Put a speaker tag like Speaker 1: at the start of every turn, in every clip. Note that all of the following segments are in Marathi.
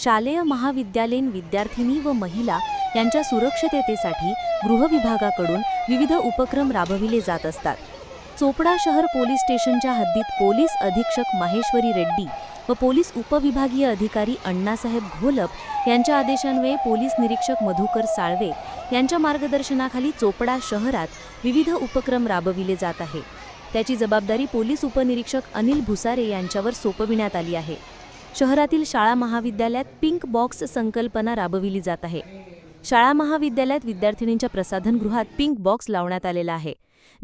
Speaker 1: शालेय महाविद्यालयीन विद्यार्थिनी व महिला यांच्या सुरक्षिततेसाठी गृहविभागाकडून विविध उपक्रम राबविले जात असतात. चोपडा शहर पोलीस स्टेशनच्या हद्दीत पोलीस अधीक्षक माहेश्वरी रेड्डी व पोलीस उपविभागीय अधिकारी अण्णासाहेब घोलप यांच्या आदेशान्वये पोलीस निरीक्षक मधुकर साळवे यांच्या मार्गदर्शनाखाली चोपडा शहरात विविध उपक्रम राबविले जात आहे त्याची जबाबदारी पोलीस उपनिरीक्षक अनिल भुसारे यांच्यावर सोपविण्यात आली आहे. शहरातील शाळा महाविद्यालयात पिंक बॉक्स संकल्पना राबविली जात आहे. शाळा महाविद्यालयात विद्यार्थिनींच्या प्रसाधनगृहात पिंक बॉक्स लावण्यात आलेला आहे.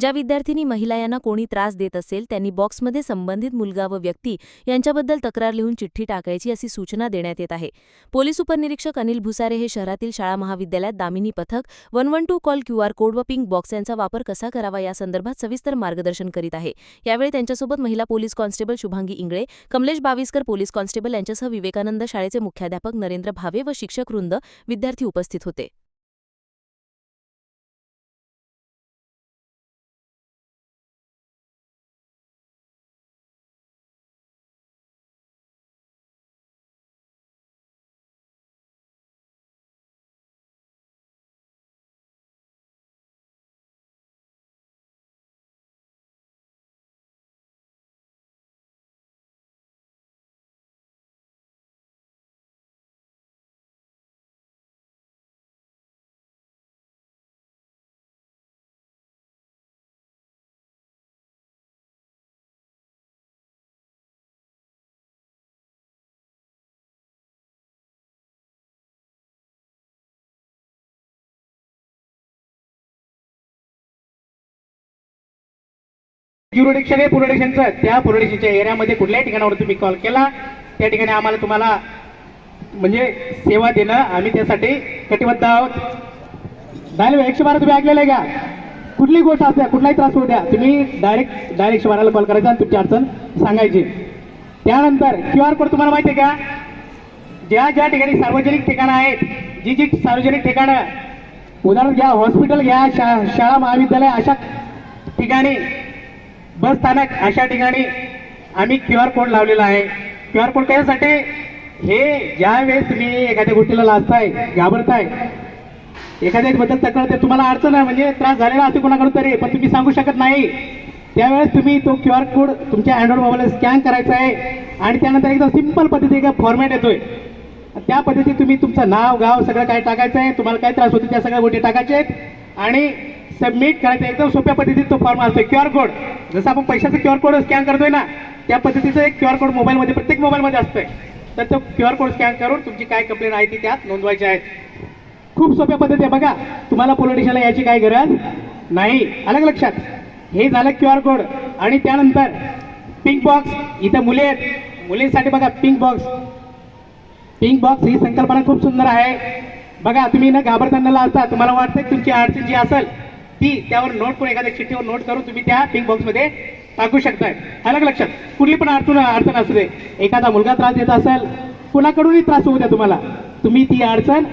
Speaker 1: ज्या विद्यार्थिनी महिला यांना कोणी त्रास देत असेल त्यांनी बॉक्समध्ये संबंधित मुलगा व व्यक्ती यांच्याबद्दल तक्रार लिहून चिठ्ठी टाकायची अशी सूचना देण्यात येत आहे. पोलीस उपनिरीक्षक अनिल भुसारे हे शहरातील शाळा महाविद्यालयात दामिनी पथक one one two call Q R code व पिंक बॉक्स यांचा वापर कसा करावा या संदर्भात सविस्तर मार्गदर्शन करीत आहे. यावेळी त्यांच्यासोबत महिला police constable Shubhangi Ingale Kamlesh Bawiskar police constable यांच्यासह विवेकानंद शाळेचे मुख्याध्यापक नरेंद्र भावे व शिक्षक वृंद विद्यार्थी उपस्थित होते.
Speaker 2: ज्युरिडिक्शन आहे पुनर्डिक्शनचं त्या पुनर्डिक्शनच्या एरियामध्ये कुठल्याही ठिकाणावर तुम्ही कॉल केला त्या ठिकाणी आम्हाला तुम्हाला म्हणजे सेवा देणं आम्ही त्यासाठी कटिबद्ध आहोत. डायल एकशे बारा तुम्ही ऐकलेलं आहे का? कुठली गोष्ट असू द्या कुठलाही त्रास होऊ द्या तुम्ही डायरेक्ट डायरेक्ट एकशे बाराला कॉल करायचा आणि तुमची अडचण सांगायची. त्यानंतर क्यू आर कोड तुम्हाला माहिती आहे का? ज्या ज्या ठिकाणी सार्वजनिक ठिकाणं आहेत जी जी सार्वजनिक ठिकाणं उदाहरण घ्या हॉस्पिटल घ्या शा शाळा महाविद्यालय अशा ठिकाणी बस स्थानक अशा ठिकाणी आम्ही क्यू आर कोड लावलेला आहे. क्यू आर कोड कशासाठी? हे ज्या वेळेस तुम्ही एखाद्या गोष्टीला लाजताय घाबरताय एखाद्या बद्दल तक्रार ते तुम्हाला अडचण आहे म्हणजे त्रास झालेला असतो कोणाकडून तरी पण तुम्ही सांगू शकत नाही. त्यावेळेस तुम्ही तो क्यू आर कोड तुमच्या अँड्रॉइड मोबाईलला स्कॅन करायचा आहे आणि त्यानंतर एकदम सिंपल पद्धती एक फॉर्मॅट येतोय. त्या पद्धतीत तुम्ही तुमचं नाव गाव सगळं काय टाकायचं आहे तुम्हाला काय त्रास होते त्या सगळ्या गोष्टी टाकायच्या आहेत. आणि सबमिट करायचं. एकदम सोप्या पद्धतीत तो फॉर्म असतो. क्यू आर कोड जसं आपण पैशाचं क्यू आर कोड स्कॅन करतोय ना त्या पद्धतीचं एक क्यू आर कोड मोबाईलमध्ये प्रत्येक मोबाईलमध्ये असतंय. तर तो क्यू आर कोड स्कॅन करून तुमची काय कंप्लेंट आहे ती त्यात नोंदवायची आहेत खूप सोप्या पद्धती आहे. बघा तुम्हाला पोलिटिशनला याची यायची गरज नाही. अलग लक्षात? हे झालं क्यू आर कोड आणि त्यानंतर पिंक बॉक्स इथं मुले आहेत. मुलींसाठी बघा पिंक बॉक्स पिंक बॉक्स ही संकल्पना खूप सुंदर आहे. बघा तुम्ही न घाबरताना असता तुम्हाला वाटतं तुमची अडचण जी असेल ती त्यावर नोट करून एखाद्या चिठ्ठीवर नोट करून तुम्ही त्या पिंक बॉक्समध्ये टाकू शकताय. अलग लक्षात? कुठली पण अडचण अडचण असू दे. एखादा मुलगा त्रास देत असेल कुणाकडूनही त्रास होऊ द्या तुम्हाला. तुम्ही ती अडचण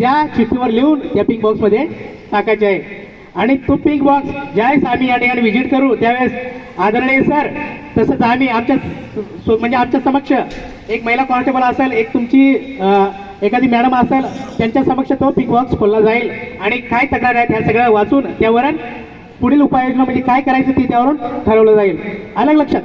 Speaker 2: या चिठ्ठीवर लिहून त्या पिंक बॉक्समध्ये टाकायची आहे. आणि तो पिंक बॉक्स ज्यावेळेस आम्ही या ठिकाणी व्हिजिट करू त्यावेळेस आदरणीय सर तसंच आम्ही आमच्या सो- म्हणजे आमच्या समक्ष एक महिला कॉन्स्टेबल असेल एक तुमची एखादी मॅडम असेल त्यांच्या समक्ष तो पिंक बॉक्स खोलला जाईल. आणि काय तक्रार आहेत ह्या सगळं वाचून त्यावरून पुढील उपाययोजना म्हणजे काय करायचं ते त्यावरून ठरवलं जाईल. अलग लक्षात?